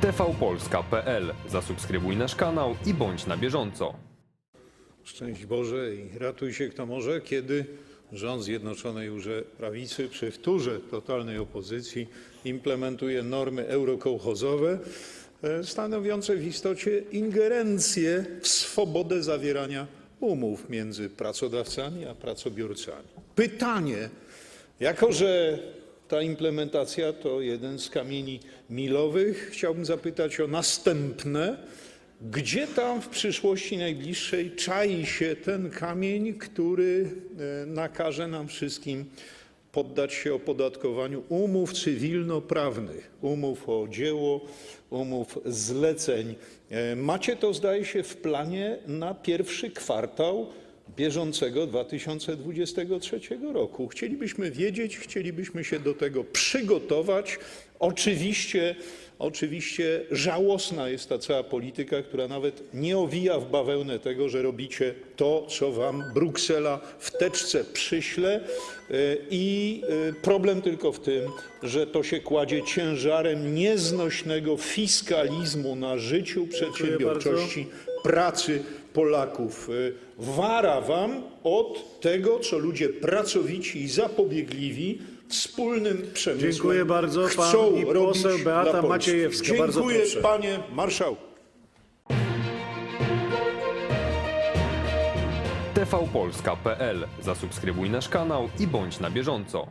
tvpolska.pl. Zasubskrybuj nasz kanał i bądź na bieżąco. Szczęść Boże i ratuj się kto może, kiedy rząd Zjednoczonej Urze Prawicy przy wtórze totalnej opozycji implementuje normy eurokołchozowe e, stanowiące w istocie ingerencję w swobodę zawierania umów między pracodawcami a pracobiorcami. Pytanie, jako że ta implementacja to jeden z kamieni milowych, chciałbym zapytać o następne. Gdzie tam w przyszłości najbliższej czai się ten kamień, który e, nakaże nam wszystkim poddać się opodatkowaniu umów cywilnoprawnych, umów o dzieło, umów zleceń? E, Macie to, zdaje się, w planie na pierwszy kwartał bieżącego 2023 roku. Chcielibyśmy wiedzieć, chcielibyśmy się do tego przygotować. Oczywiście, oczywiście żałosna jest ta cała polityka, która nawet nie owija w bawełnę tego, że robicie to, co wam Bruksela w teczce przyśle. Y, I y, problem tylko w tym, że to się kładzie ciężarem nieznośnego fiskalizmu na życiu przedsiębiorczości pracy Polaków. Y, Wara wam od tego, co ludzie pracowici i zapobiegliwi wspólnym przemysłem Dziękuję bardzo. Pan chcą i robić poseł Beata dla Polski. Maciejewska. Bardzo Dziękuję, proszę. panie marszałku. tvpolska.pl. Zasubskrybuj nasz kanał i bądź na bieżąco.